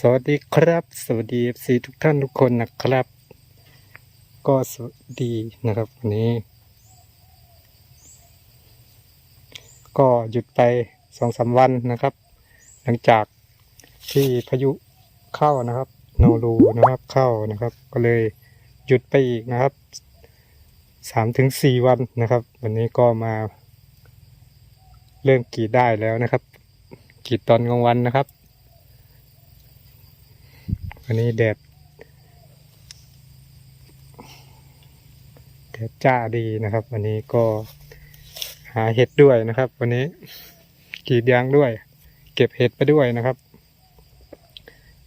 สวัสดีครับ สวัสดี FC ทุกท่านทุกคนนะครับ ก็สวัสดีนะครับวันนี้ ก็หยุดไปสองสามวันนะครับ หลังจากที่พายุเข้านะครับ โนรูนะครับเข้านะครับ ก็เลยหยุดไปอีกนะครับสามถึงสี่วันนะครับ วันนี้ก็มา เริ่มกรีดได้แล้วนะครับกรีดตอนกลางวันนะครับ วันนี้แดดแดดจ้าดีนะครับ วันนี้ก็หาเห็ดด้วยนะครับ วันนี้กรีดยางด้วย เก็บเห็ดไปด้วยนะครับ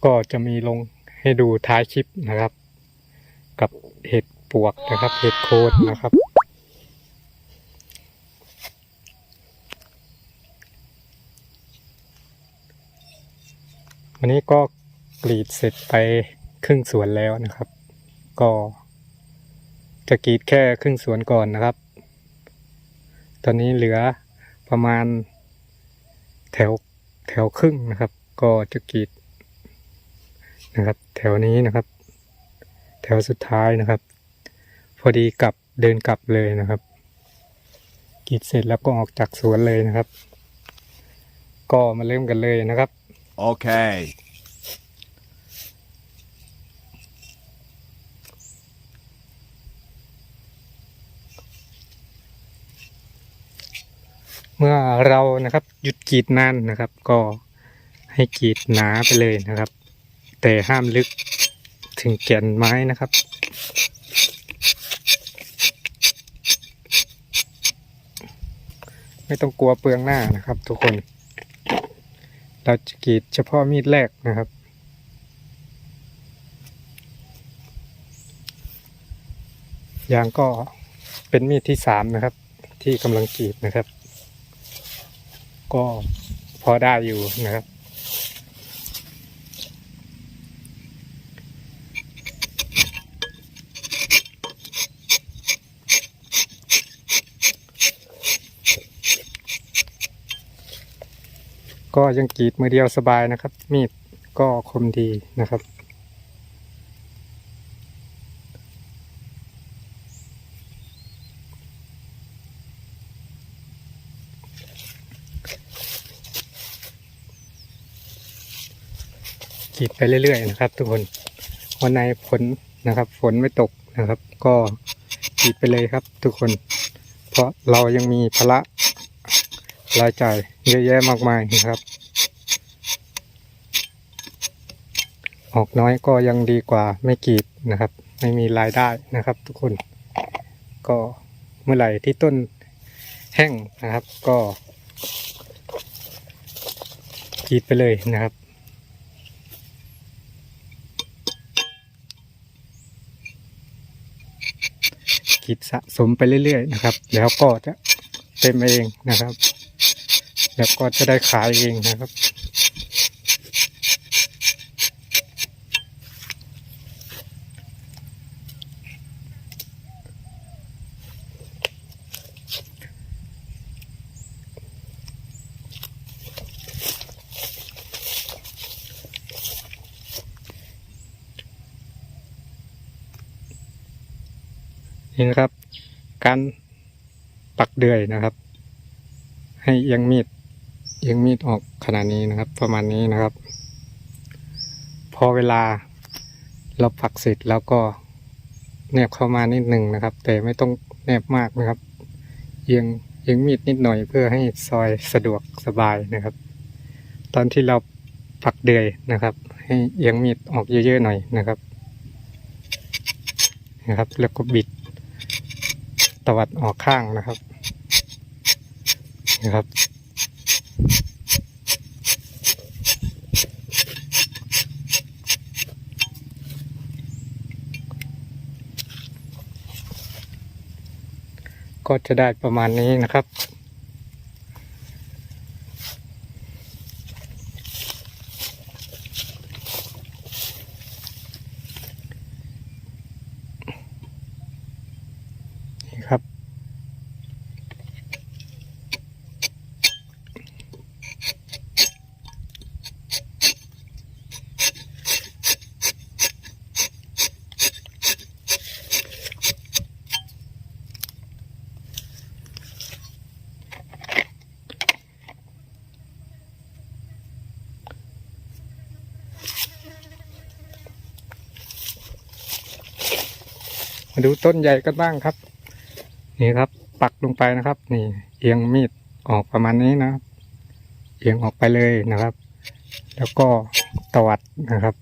ก็จะมีลงให้ดูท้ายคลิปนะครับ กับเห็ดปวกนะครับ เห็ดโคนนะครับวันนี้ก็ กรีดเสร็จไปครึ่งสวนแล้วนะครับ ก็ จะกรีดแค่ครึ่งสวนก่อนนะครับ ตอนนี้เหลือประมาณแถวแถวครึ่งนะครับ ก็จะกรีดนะครับ แถวนี้นะครับ แถวสุดท้ายนะครับ พอดีกลับเดินกลับเลยนะครับกรีดเสร็จแล้วก็ออกจากสวนเลยนะครับ ก็มาเริ่มกันเลยนะครับ Okay. เมื่อเรานะครับหยุดกรีดนานนะครับ ก็ให้กรีดหนาไปเลยนะครับ แต่ห้ามลึกถึงแก่นไม้นะครับไม่ต้องกลัวเปลืองหน้านะครับ ทุกคน เราจะกรีดเฉพาะมีดแรกนะครับ ยางก็เป็นมีดที่สามนะครับ ที่กำลังกรีดนะครับ ก็พอได้อยู่นะครับ ก็ยังกรีดมือเดียวสบายนะครับ มีดก็คมดีนะครับ กรีด ไปเรื่อย ๆ นะครับ ทุกคนวันไหนฝนนะครับ ฝนไม่ตกนะครับ ก็กรีดไปเลยครับ ทุกคน เพราะเรายังมีภาระรายจ่ายเยอะแยะมากมายนะครับ ออกน้อยก็ยังดีกว่าไม่กรีดนะครับ ไม่มีรายได้นะครับ ทุกคน ก็เมื่อไหร่ที่ต้นแห้งนะครับ ก็กรีดไปเลยนะครับิดสะสมไปเรื่อยๆนะครับ แล้วก็จะเต็มเองนะครับ แล้วก็จะได้ขายเองนะครับ นี่นะครับ การปักเดือยนะครับ ให้เอียงมีดเอียงมีดออกขนาดนี้นะครับ ประมาณนี้นะครับ พอเวลาเราปักเสร็จแล้วก็แนบเข้ามานิดหนึ่งนะครับ แต่ไม่ต้องแนบมากนะครับ เอียงเอียงมีดนิดหน่อยเพื่อให้ซอยสะดวกสบายนะครับ ตอนที่เราปักเดือยนะครับ ให้เอียงมีดออกเยอะๆหน่อยนะครับนะครับ แล้วก็บิด ตวัดออกข้างนะครับนะครับ ก็จะได้ประมาณนี้นะครับ ดูต้นใหญ่กันบ้างครับ นี่ครับ ปักลงไปนะครับ นี่ เอียงมีดออกประมาณนี้นะเอียงออกไปเลยนะครับ แล้วก็ตวัดนะครับ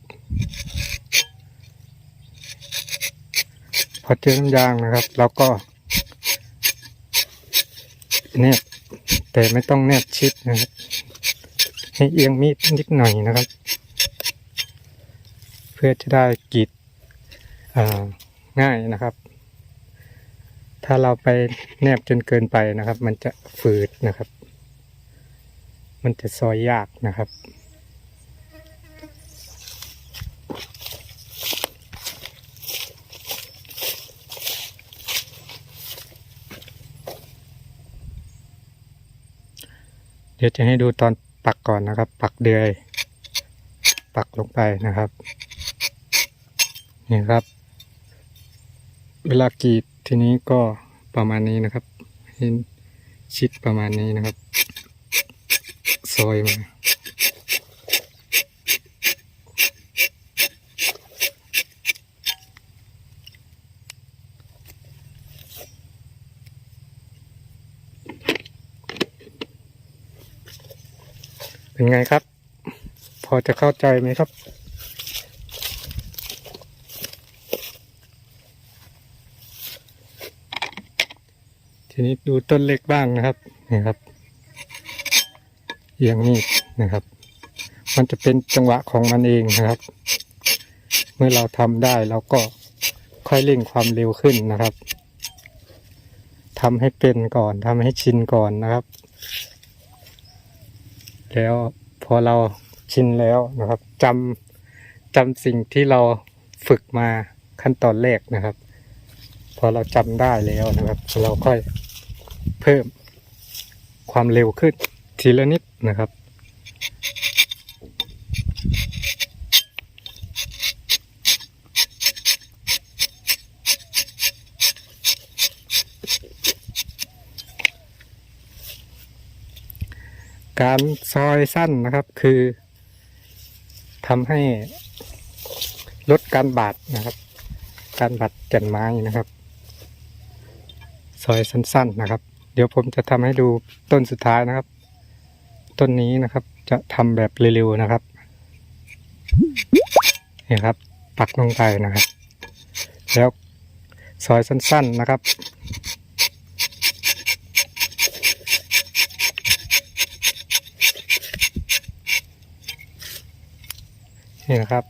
พอเจอน้ำยางนะครับเราก็แนบแต่ไม่ต้องแนบชิดนะครับ ให้เอียงมีดนิดหน่อยนะครับ เพื่อจะได้กีดอ่า ง่ายนะครับ ถ้าเราไปแนบจนเกินไปนะครับ มันจะฝืดนะครับ มันจะซอยยากนะครับเดี๋ยวจะให้ดูตอนปักก่อนนะครับ ปักเดือย ปักลงไปนะครับ นี่ครับ เวลากรีดทีนี้ก็ประมาณนี้นะครับให้ชิดประมาณนี้นะครับ ซอยมาเป็นไงครับ พอจะเข้าใจไหมครับ ทีนี้ดูต้นเล็กบ้างนะครับนี่ครับเอียงมีดนะครับ มันจะเป็นจังหวะของมันเองนะครับ เมื่อเราทำได้เราก็ค่อยเร่งความเร็วขึ้นนะครับทำให้เป็นก่อนทำให้ชินก่อนนะครับ แล้วพอเราชินแล้วนะครับจำจำสิ่งที่เราฝึกมาขั้นตอนแรกนะครับ พอเราจำได้แล้วนะครับ เราค่อย เพิ่มความเร็วขึ้นทีละนิดนะครับ การซอยสั้นนะครับคือทำให้ลดการบาดนะครับ การบาดแก่นไม้นะครับ ซอยสั้นๆนะครับ ดี๋ยวผมจะทำให้ดูต้นสุดท้ายนะครับ ต้นนี้นะครับ จะทำแบบเร็วๆนะครับนี่ครับ ปักลงไปนะครับ แล้วซอยสั้น ๆนะครับนี่นะครับ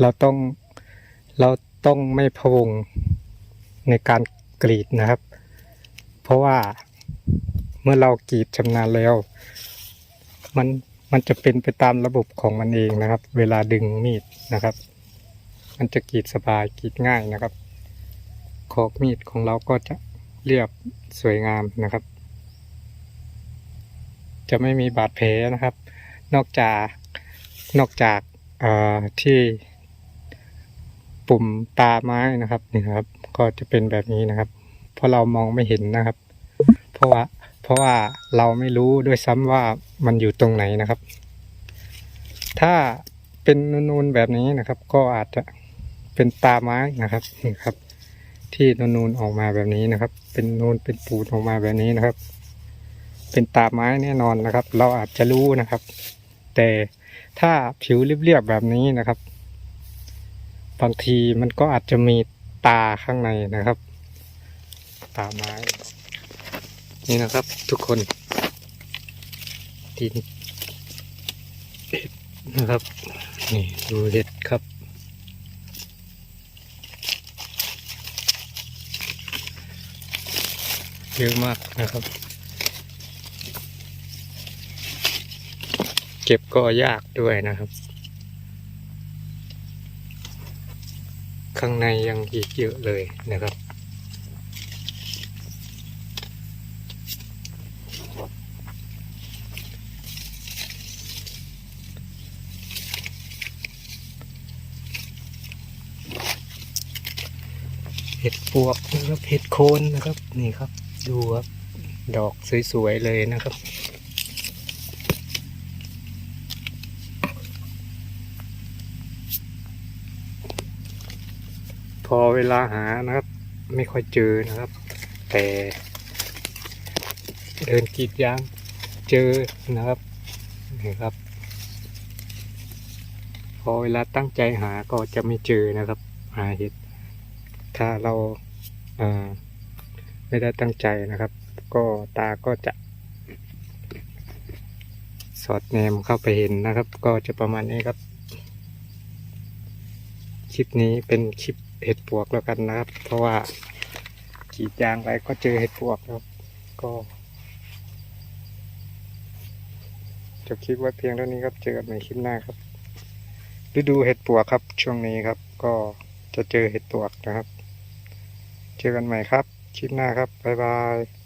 เราต้องเรา ต้องไม่พวงในการกรีดนะครับ เพราะว่าเมื่อเรากรีดชำนาญแล้ว มันมันจะเป็นไปตามระบบของมันเองนะครับ เวลาดึงมีดนะครับ มันจะกรีดสบายกรีดง่ายนะครับ ขอบมีดของเราก็จะเรียบสวยงามนะครับ จะไม่มีบาดแผลนะครับ นอกจากนอกจากที่ ปุ่มตาไม้นะครับนี่นะครับ ก็จะเป็นแบบนี้นะครับ เพราะเรามองไม่เห็นนะครับ เพราะว่าเพราะว่าเราไม่รู้ด้วยซ้ำว่ามันอยู่ตรงไหนนะครับ ถ้าเป็นนูนๆแบบนี้นะครับ ก็อาจจะเป็นตาไม้นะครับนี่ครับ ที่นูนๆออกมาแบบนี้นะครับ เป็นนูนเป็นปูดออกมาแบบนี้นะครับ เป็นตาไม้แน่นอนนะครับ เราอาจจะรู้นะครับ แต่ถ้าผิวเรียบๆแบบนี้นะครับ บางทีมันก็อาจจะมีตาข้างในนะครับ ตาไม้ นี่นะครับทุกคนดินเห็ดนะครับ นี่ดูเห็ดครับเยอะมากนะครับ เก็บก็ยากด้วยนะครับ ข้างในยังอีกเยอะเลยนะครับ เห็ดปวกนะครับ เห็ดโคนนะครับ นี่ครับ ดูครับ ดอกสวยๆเลยนะครับ อเวลาหานะครับ ไม่ค่อยเจอนะครับ แต่เดินกีดยางเจอนะครับนี่ครับ พอเวลาตั้งใจหาก็จะไม่เจอนะครับ หาเห็ดถ้าเราเไม่ได้ตั้งใจนะครับ ก็ตาก็จะ สอดแนมเข้าไปเห็นนะครับ ก็จะประมาณนี้ครับ คลิปนี้เป็นคลิปเห็ดปวกแล้วกันนะครับ เพราะว่ากรีดยางไปก็เจอเห็ดปวกครับ ก็จบคลิปไว้เพียงเท่านี้ครับ เจอกันในคลิปหน้าครับฤดูเห็ดปวกครับ ช่วงนี้ครับ ก็จะเจอเห็ดปวกนะครับ เจอกันใหม่ครับ คลิปหน้าครับบ๊ายบาย